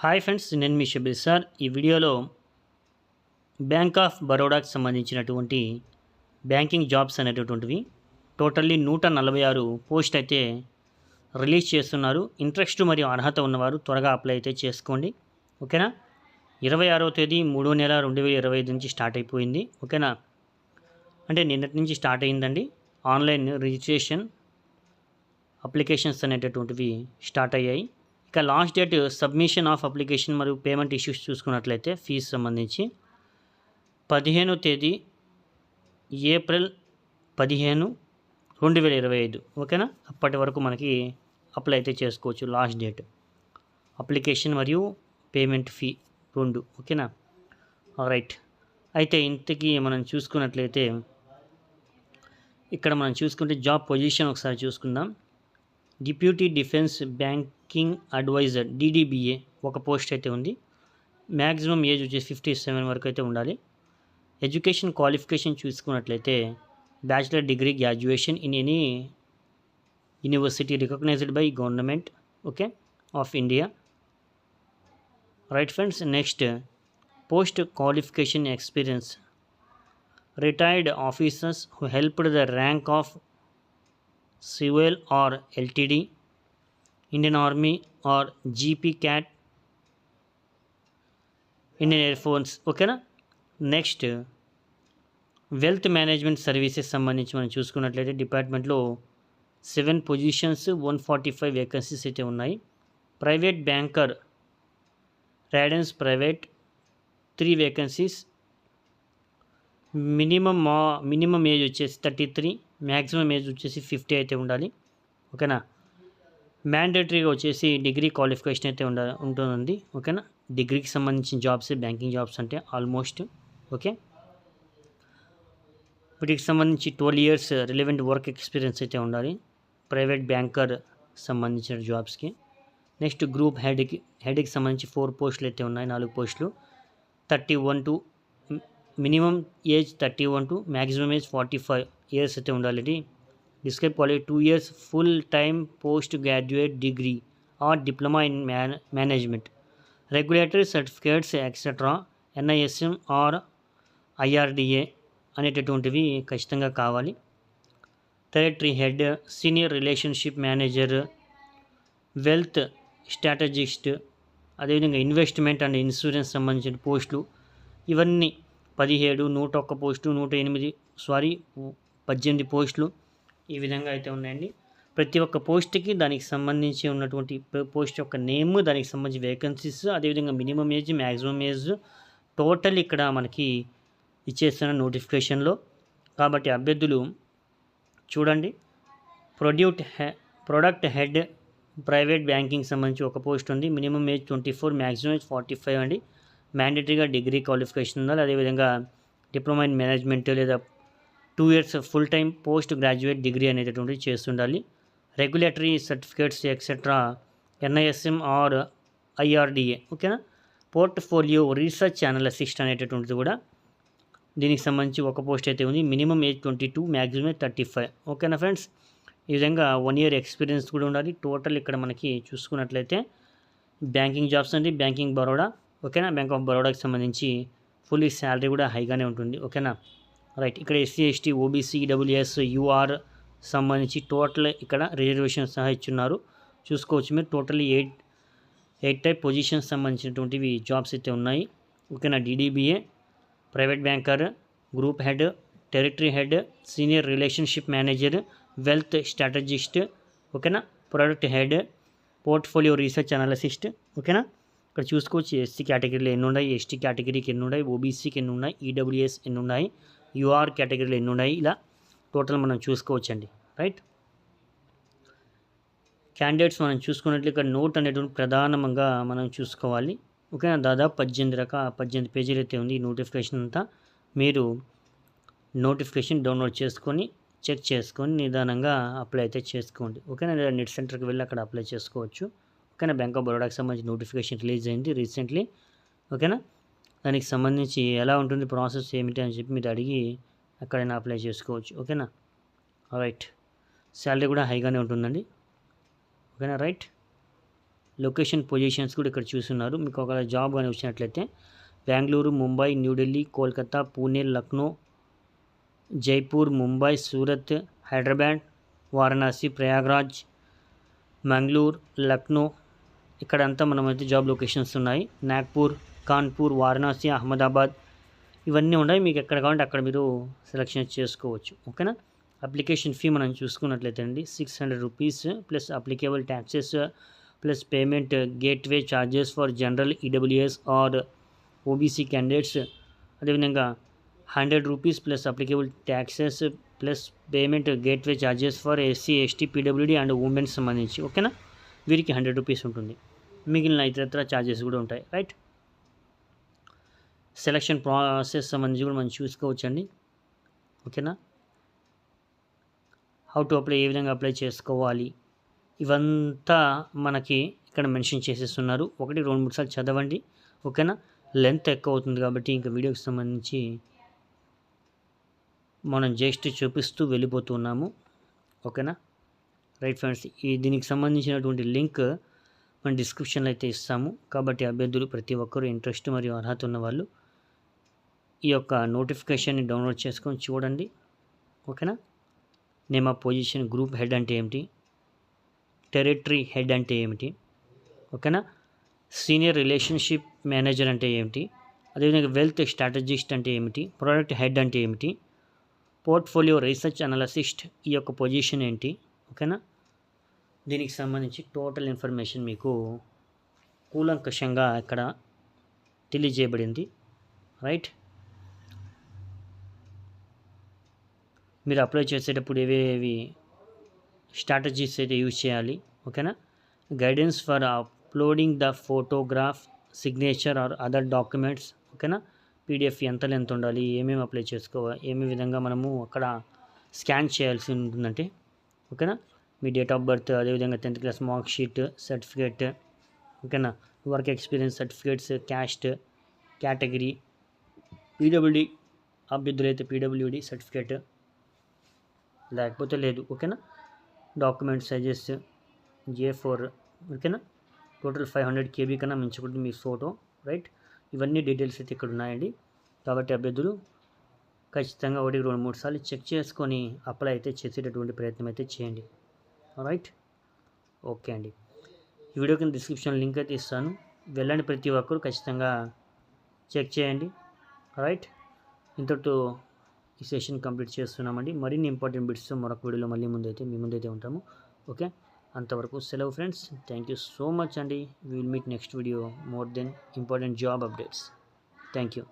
Hi friends నేను మీ Shabbir sir ఈ వీడియోలో బ్యాంక్ ఆఫ్ బరోడాకి సంబంధించినటువంటి బ్యాంకింగ్ జాబ్స్ అనేటటువంటివి టోటల్లీ నూట నలభై ఆరు పోస్ట్ అయితే రిలీజ్ చేస్తున్నారు ఇంట్రెస్ట్ మరియు అర్హత ఉన్నవారు త్వరగా అప్లై అయితే చేసుకోండి ఓకేనా ఇరవై ఆరో తేదీ మూడో నెల రెండు వేల ఇరవై ఐదు నుంచి స్టార్ట్ అయిపోయింది ఓకేనా అంటే నిన్నటి నుంచి స్టార్ట్ అయిందండి ఆన్లైన్ రిజిస్ట్రేషన్ అప్లికేషన్స్ అనేటటువంటివి స్టార్ట్ అయ్యాయి ఇక last date submission of application మరియు పేమెంట్ ఇష్యూస్ చూసుకున్నట్లయితే ఫీజు సంబంధించి పదిహేను తేదీ ఏప్రిల్ పదిహేను రెండు వేల ఇరవై ఐదు ఓకేనా అప్పటి వరకు మనకి అప్లై అయితే చేసుకోవచ్చు లాస్ట్ డేట్ అప్లికేషన్ మరియు పేమెంట్ ఫీ రెండు ఓకేనా రైట్ అయితే ఇంతకీ మనం చూసుకున్నట్లయితే ఇక్కడ మనం చూసుకుంటే జాబ్ పొజిషన్ ఒకసారి చూసుకుందాం deputy defence bank King Advisor DDBA oka post aithe undi. Maximum age is 57 varaku aithe undali. Education qualification chusukunnatlaithe bachelor degree graduation in any university recognized by government okay of India. Right friends, next post qualification experience. Retired officers who helped the rank of civil or LTD Indian army R GP cat Indian Air Force. ఓకేనా next wealth management services సంబంధించి మనం చూసుకున్నట్లయితే డిపార్ట్మెంట్లో seven positions one forty five vacancies అయితే ఉన్నాయి private banker రైడెన్స్ private three vacancies minimum మా minimum age వచ్చేసి thirty three maximum age వచ్చేసి ఫిఫ్టీ అయితే ఉండాలి ఓకేనా మ్యాండేటరీగా వచ్చేసి డిగ్రీ క్వాలిఫికేషన్ అయితే ఉండ ఉంటుందండి ఓకేనా డిగ్రీకి సంబంధించిన జాబ్స్ బ్యాంకింగ్ జాబ్స్ అంటే ఆల్మోస్ట్ ఓకే వీటికి సంబంధించి twelve years relevant work experience అయితే ఉండాలి ప్రైవేట్ బ్యాంకర్ సంబంధించిన జాబ్స్కి నెక్స్ట్ గ్రూప్ హెడ్కి హెడ్కి సంబంధించి ఫోర్ పోస్టులు అయితే ఉన్నాయి నాలుగు పోస్టులు thirty one two minimum age thirty one two maximum age forty five years అయితే ఉండాలండి describe two years full full post graduate degree or diploma in మేనే management regulatory certificates etcetera NISM or IRDA అనేటటువంటివి ఖచ్చితంగా కావాలి territory head senior relationship manager wealth strategist అదేవిధంగా investment and insurance సంబంధించిన పోస్టులు ఇవన్నీ పదిహేడు నూట ఒక్క పోస్టు నూట ఎనిమిది సారీ పద్దెనిమిది పోస్టులు ఈ విధంగా అయితే ఉన్నాయండి ప్రతి ఒక్క పోస్ట్కి దానికి సంబంధించి ఉన్నటువంటి పోస్ట్ యొక్క నేమ్ దానికి సంబంధించి వేకెన్సీస్ అదేవిధంగా minimum age maximum age total ఇక్కడ మనకి ఇచ్చేస్తున్న నోటిఫికేషన్లో కాబట్టి అభ్యర్థులు చూడండి product he product head private banking సంబంధించి ఒక పోస్ట్ ఉంది minimum age twenty four maximum age forty five అండి మ్యాండేటరీగా డిగ్రీ క్వాలిఫికేషన్ ఉండాలి అదేవిధంగా డిప్లొమా ఇన్ మేనేజ్మెంట్ లేదా two years full time post graduate degree అనేటటువంటిది చేస్తుండాలి regulatory certificates etcetera NISM or IRDA ఓకేనా పోర్ట్ఫోలియో రీసెర్చ్ అనాలిసిస్ట్ అనేటటువంటిది కూడా దీనికి సంబంధించి ఒక పోస్ట్ అయితే ఉంది minimum age twenty two maximum thirty five ఓకేనా ఫ్రెండ్స్ ఈ విధంగా వన్ ఇయర్ ఎక్స్పీరియన్స్ కూడా ఉండాలి టోటల్ ఇక్కడ మనకి చూసుకున్నట్లయితే బ్యాంకింగ్ జాబ్స్ అండి బ్యాంకింగ్ బరోడా ఓకేనా బ్యాంక్ ఆఫ్ బరోడాకి సంబంధించి ఫుల్ శాలరీ కూడా హైగానే ఉంటుంది ఓకేనా రైట్ ఇక్కడ SC ST OBC WS UR సంబంధించి టోటల్ ఇక్కడ రిజర్వేషన్స్ సహా ఇస్తున్నారు చూసుకోవచ్చుమే టోటల్లీ 8 8 టైప్ పొజిషన్స్ సంబంధించిటువంటివి జాబ్స్ ఇతే ఉన్నాయి ఓకేనా DDBA private banker group head territory head senior relationship manager wealth strategist ఓకేనా product head portfolio research analyst ఓకేనా ఇక్కడ చూసుకోవచ్చు एससी కేటగిరీలో ఎన్ని ఉన్నాయి एससी కేటగిరీకి ఎన్ని ఉన్నాయి ओबीसीకి ఎన్ని ఉన్నాయి ఇడబ్ల్యూఎస్ e ఎన్ని ఉన్నాయి యూఆర్ కేటగిరీలు ఎన్ని ఉన్నాయి ఇలా టోటల్ మనం చూసుకోవచ్చండి రైట్ క్యాండిడేట్స్ మనం చూసుకున్నట్లు ఇక్కడ నోట్ అనేటువంటి ప్రధానంగా మనం చూసుకోవాలి ఓకేనా దాదాపు పద్దెనిమిది రక పద్దెనిమిది పేజీలు అయితే ఉంది నోటిఫికేషన్ అంతా మీరు నోటిఫికేషన్ డౌన్లోడ్ చేసుకొని చెక్ చేసుకొని నిదానంగా అప్లై అయితే చేసుకోండి ఓకేనా లేదా నెట్ సెంటర్కి వెళ్ళి అక్కడ అప్లై చేసుకోవచ్చు ఓకేనా బ్యాంక్ ఆఫ్ బరోడాకి సంబంధించి నోటిఫికేషన్ రిలీజ్ అయింది రీసెంట్లీ ఓకేనా దానికి సంబంధించి ఎలా ఉంటుంది ప్రాసెస్ ఏమిటి అని చెప్పి మీరు అడిగి అక్కడైనా అప్లై చేసుకోవచ్చు ఓకేనా రైట్ శాలరీ కూడా హైగానే ఉంటుందండి ఓకేనా రైట్ లొకేషన్ పొజిషన్స్ కూడా ఇక్కడ చూస్తున్నారు మీకు ఒకవేళ జాబ్ కానీ వచ్చినట్లయితే బెంగళూరు ముంబై న్యూఢిల్లీ కోల్కత్తా పూణే లక్నో జైపూర్ ముంబై సూరత్ హైదరాబాద్ వారణాసి ప్రయాగ్రాజ్ మంగళూరు లక్నో ఇక్కడంతా మనమైతే జాబ్ లొకేషన్స్ ఉన్నాయి నాగ్పూర్ కాన్పూర్ వారణాసి అహ్మదాబాద్ ఇవన్నీ ఉన్నాయి మీకు ఎక్కడ కావాలంటే అక్కడ మీరు సెలక్షన్ చేసుకోవచ్చు ఓకేనా అప్లికేషన్ ఫీ మనం చూసుకున్నట్లయితే అండి six hundred rupees plus applicable taxes plus payment gateway charges for general EWS or OBC candidates అదేవిధంగా hundred rupees plus applicable taxes plus payment gateway charges for SC ST PWD and women's సంబంధించి ఓకేనా వీరికి hundred rupees ఉంటుంది మిగిలిన ఇతరత్ర charges కూడా ఉంటాయి right selection process సంబంధించి కూడా మనం చూసుకోవచ్చండి ఓకేనా హౌ టు అప్లై ఏ విధంగా అప్లై చేసుకోవాలి ఇవంతా మనకి ఇక్కడ మెన్షన్ చేసేస్తున్నారు ఒకటి రెండు మూడు సార్లు చదవండి ఓకేనా లెంత్ ఎక్కువ అవుతుంది కాబట్టి ఇంకా వీడియోకి సంబంధించి మనం జస్ట్ చూపిస్తూ వెళ్ళిపోతున్నాము ఓకేనా రైట్ ఫ్రెండ్స్ ఈ దీనికి సంబంధించినటువంటి లింక్ మనం డిస్క్రిప్షన్లో అయితే ఇస్తాము కాబట్టి అభ్యర్థులు ప్రతి ఒక్కరూ ఇంట్రెస్ట్ మరియు అర్హత ఉన్న వాళ్ళు ఈ యొక్క నోటిఫికేషన్ని డౌన్లోడ్ చేసుకొని చూడండి ఓకేనా name of position group head అంటే ఏమిటి టెరిటరీ హెడ్ అంటే ఏమిటి ఓకేనా సీనియర్ రిలేషన్షిప్ మేనేజర్ అంటే ఏమిటి అదేవిధంగా వెల్త్ స్ట్రాటజిస్ట్ అంటే ఏమిటి ప్రోడక్ట్ హెడ్ అంటే ఏమిటి పోర్ట్ఫోలియో రీసెర్చ్ అనాలసిస్ట్ ఈ యొక్క పొజిషన్ ఏంటి ఓకేనా దీనికి సంబంధించి టోటల్ ఇన్ఫర్మేషన్ మీకు కూలంకషంగా ఇక్కడ తెలియజేయబడింది రైట్ మీరు అప్లై చేసేటప్పుడు ఏవేవి స్ట్రాటజీస్ అయితే యూజ్ చేయాలి ఓకేనా guidance for uploading the photograph signature or other documents ఓకేనా పీడిఎఫ్ ఎంత లెంత్ ఉండాలి ఏమేమి అప్లై చేసుకోవాలి ఏమి విధంగా మనము అక్కడ స్కాన్ చేయాల్సి ఉంటుందంటే ఓకేనా మీ డేట్ ఆఫ్ బర్త్ అదేవిధంగా tenth class mark sheet certificate ఓకేనా work experience certificates caste category PWD అభ్యర్థులైతే పీడబ్ల్యూడి సర్టిఫికేట్ లేకపోతే లేదు ఓకేనా డాక్యుమెంట్ సైజెస్ జే ఫోర్ ఓకేనా టోటల్ ఫైవ్ హండ్రెడ్ కేబీ కన్నా మించకూడదు మీ ఫోటో రైట్ ఇవన్నీ డీటెయిల్స్ అయితే ఇక్కడ ఉన్నాయండి కాబట్టి అభ్యర్థులు ఖచ్చితంగా ఒకటి రెండు మూడు సార్లు చెక్ చేసుకొని అప్లై అయితే చేసేటటువంటి ప్రయత్నం అయితే చేయండి రైట్ ఓకే అండి ఈ వీడియో కింద డిస్క్రిప్షన్ లింక్ అయితే ఇస్తాను వెళ్ళండి ప్రతి ఒక్కరు ఖచ్చితంగా చెక్ చేయండి రైట్ ఇంతటితో ఈ సెషన్ కంప్లీట్ చేస్తున్నామండి మరిన్ని ఇంపార్టెంట్ బిట్స్తో మరొక వీడియోలో మళ్ళీ ముందైతే మీ ముందైతే ఉంటాము ఓకే అంతవరకు సెలవు friends thank you so much అండి will meet next video more then important job updates thank you